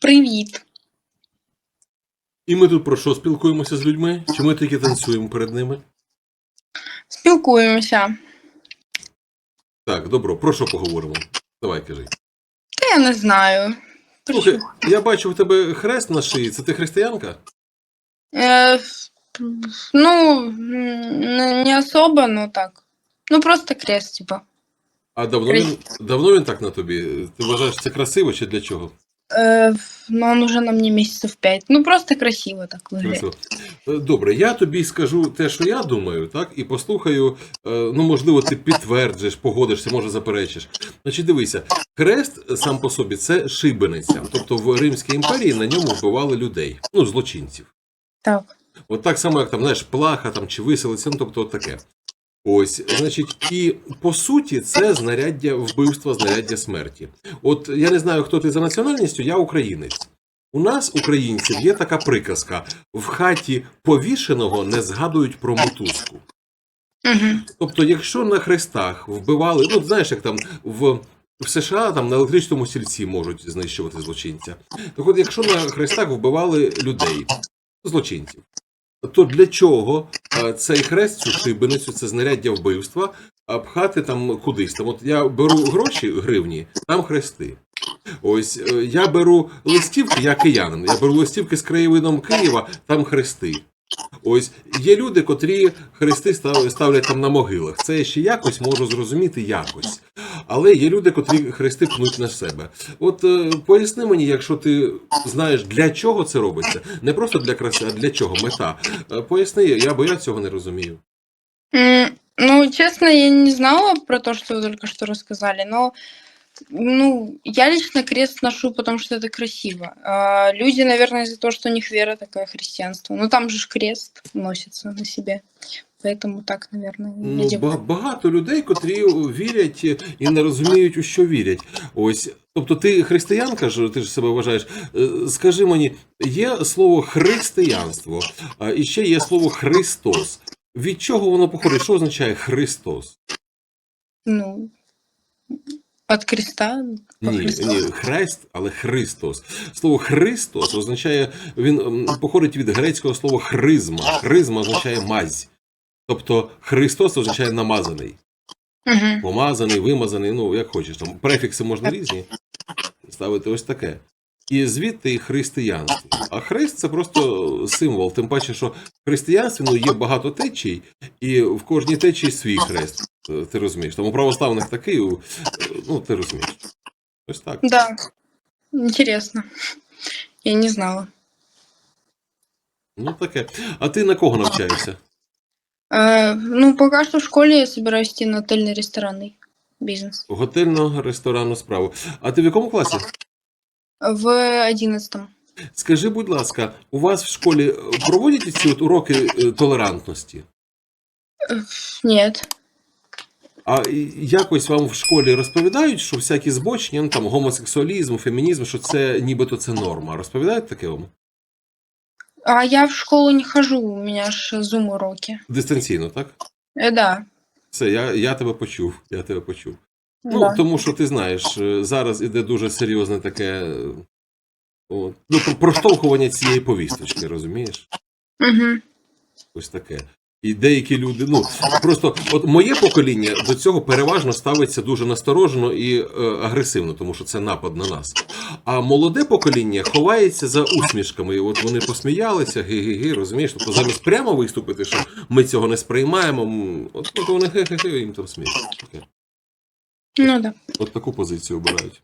Привіт. І ми тут про що спілкуємося з людьми? Чи ми тільки танцюємо перед ними? Спілкуємося. Так, добро, про що поговоримо? Давай кажи. Та я не знаю. Про Слухай, що? я бачу в тебе хрест на шиї. Це ти християнка? Е, ну, не, не особо, но так. Ну, просто крест, типа. А давно він, давно він так на тобі? Ти вважаєш це красиво чи для чого? Е, ну, он уже на мне месяцев пять. Ну, просто красиво так выглядит. Е, Добре, я тобі скажу те, що я думаю, так, і послухаю. е, Ну, можливо, ти підтверджиш, погодишся, може заперечиш. Значить, дивися, хрест сам по собі це шибениця. Тобто в Римській імперії на ньому вбивали людей, ну, злочинців. Так. От так само, як там, знаєш, плаха там, чи виселиця, ну тобто от таке. Ось, значить, і по суті, це знаряддя вбивства, знаряддя смерті. От я не знаю, хто ти за національністю, я українець. У нас, українців, є така приказка: в хаті повішеного не згадують про мотузку. Угу. Тобто, якщо на хрестах вбивали, ну знаєш, як там в. В США там на електричному сільці можуть знищувати злочинця. Так от, якщо на хрестах вбивали людей, злочинців, то для чого цей хрест, цю шибеницю, це знаряддя вбивства, а пхати там кудись? Там, от я беру гроші гривні, там хрести. Ось е, я беру листівки, я киянин, я беру листівки з краєвидом Києва, там хрести. Ось є люди, котрі хрести ставлять там на могилах. Це я ще якось можу зрозуміти якось. Але є люди, котрі хрести пнуть на себе. От е, поясни мені, якщо ти знаєш, для чого це робиться, не просто для краси, а для чого мета. Е, Поясни, я бо я цього не розумію. Ну, честно, я не знала про то, что вы только что рассказали, но ну, я лично крест ношу, потому что это красиво. А люди, наверное, из-за того, что у них вера такая христианство. Ну, там же крест носится на себе. Поэтому так, наверное, Ну, люди... багато людей, котрі вірять і не розуміють, у що вірять. Ось, тобто, ти християнка ж, ти ж себе вважаєш. Е, Скажи мені, є слово християнство, а і ще є слово Христос. Від чого воно походить? Що означає Христос? Ну, от креста. по Ні, ні, хрест, але Христос. Слово Христос означає, він походить від грецького слова хризма. Хризма означає мазь. Тобто Христос означає намазаний. Мгм. Помазаний, вимазаний, ну як хочеш. Там префікси можна різні ставити ось таке. І звідти і християнство. А хрест це просто символ. Тим паче, що в християнстві ну, є багато течій, і в кожній течії свій хрест. Е, Ти розумієш? Там у православних такий, е, ну ти розумієш. Ось так. Да, интересно. Я не знала. Ну таке. А ти на кого навчаєшся? Э, ну, пока что в школе я собираюсь идти на отельный ресторанный бизнес. Готельно ресторанну справу. А ти в якому класі? В одиннадцатом. Скажи, будь ласка, у вас в школі е, проводять ці от уроки е, толерантності? Нет. А і- якось вам в школі розповідають, що всякі збочення, ну там гомосексуалізм, фемінізм, що це нібито це норма. Розповідають таке вам? А я в школу не хожу, у меня ж зум уроки. Дистанційно, так? Е, да. Все, я, я тебе почув. Я тебе почув. Ну, да. тому що ти знаєш, е, зараз іде дуже серйозне таке. е, От, ну, про- проштовхування цієї повісточки, розумієш? Угу. Ось таке. І деякі люди, ну просто от моє покоління до цього переважно ставиться дуже насторожено і е, агресивно, тому що це напад на нас. А молоде покоління ховається за усмішками. І от вони посміялися, ги-ги-ги, розумієш? Тобто замість прямо виступити, що ми цього не сприймаємо. От, вони ге-ге-ге, їм там сміх. Таке. Ну да. От таку позицію обирають.